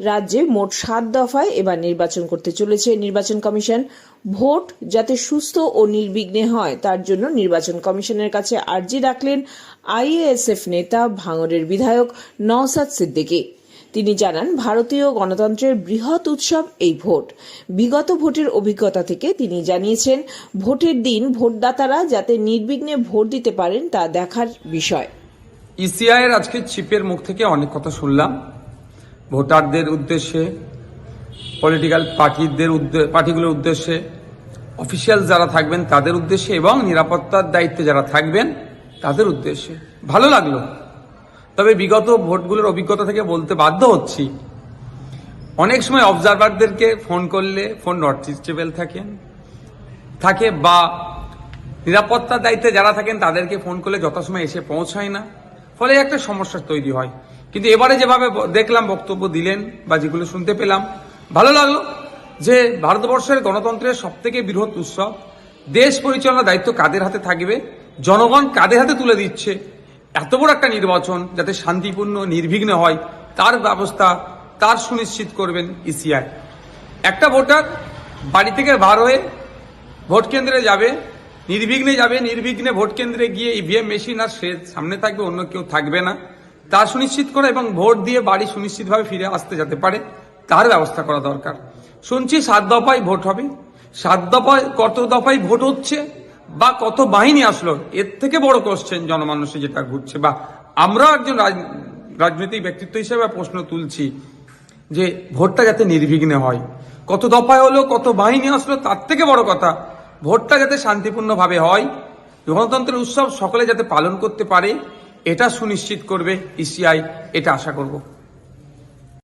রাজ্যে মোট সাত দফায় এবার নির্বাচন করতে চলেছে নির্বাচন কমিশন। ভোট যাতে সুস্থ ও নির্বিঘ্নে হয়, তার জন্য নির্বাচন কমিশনের কাছে আর্জি রাখলেন আইএএসএফ নেতা, ভাঙড়ের বিধায়ক নওসাদ সিদ্দিকী। তিনি জানান, ভারতীয় গণতন্ত্রের বৃহৎ উৎসব এই ভোট। বিগত ভোটের অভিজ্ঞতা থেকে তিনি জানিয়েছেন, ভোটের দিন ভোটদাতারা যাতে নির্বিঘ্নে ভোট দিতে পারেন তা দেখার বিষয়। ইসিআই এর আজকে চিপের মুখ থেকে অনেক কথা শুনলাম। ভোটারদের উদ্দেশ্যে পলিটিক্যাল পার্টিদের পার্টিগুলোর উদ্দেশ্যে অফিসিয়াল যারা থাকবেন তাদের উদ্দেশ্যে এবং নিরাপত্তার দায়িত্বে যারা থাকবেন তাদের উদ্দেশ্যে। ভালো লাগল। তবে বিগত ভোটগুলোর অভিজ্ঞতা থেকে বলতে বাধ্য হচ্ছি। অনেক সময় অবজারভারদেরকে ফোন করলে ফোন নট রিচেবল থাকেন থাকে বা নিরাপত্তার দায়িত্বে যারা থাকেন তাদেরকে ফোন করলে যথাসময় এসে পৌঁছায় না। ফলে একটা সমস্যা তৈরি হয়। কিন্তু এবারে যেভাবে দেখলাম, বক্তব্য দিলেন বা যেগুলো শুনতে পেলাম, ভালো লাগল যে ভারতবর্ষের গণতন্ত্রের সব থেকে বৃহৎ উৎসব, দেশ পরিচালনার দায়িত্ব কাদের হাতে থাকবে, জনগণ কাদের হাতে তুলে দিচ্ছে, এত বড় একটা নির্বাচন যাতে শান্তিপূর্ণ, নির্বিঘ্ন হয়, তার ব্যবস্থা, তার সুনিশ্চিত করবেন ইসিআই। একটা ভোটার বাড়ি থেকে বার হয়ে ভোট কেন্দ্রে যাবে, নির্বিঘ্নে যাবে, নির্বিঘ্নে ভোট কেন্দ্রে গিয়ে ইভিএম মেশিন আর সে সামনে থাকবে, অন্য কেউ থাকবে না। তা সুনিশ্চিত করা এবং ভোট দিয়ে বাড়ি সুনিশ্চিতভাবে ফিরে আসতে যেতে পারে, তার ব্যবস্থা করা দরকার। শুনছি সাত দফায় ভোট হবে। সাত দফায় কত দফায় ভোট হচ্ছে বা কত বাহিনী আসলো, এর থেকে বড় কোশ্চেন জনমানুষে যেটা ঘুরছে বা আমরাও একজন রাজ- রাজনৈতিক ব্যক্তিত্ব হিসেবে প্রশ্ন তুলছি যে ভোটটা যাতে নির্বিঘ্নে হয়। কত দফায় হলো, কত বাহিনী আসলো, তার থেকে বড় কথা, ভোটটা যাতে শান্তিপূর্ণভাবে হয়, গণতন্ত্রের উৎসব সকলে যাতে পালন করতে পারে এটা সুনিশ্চিত করবে ইসিআই এটা আশা করব।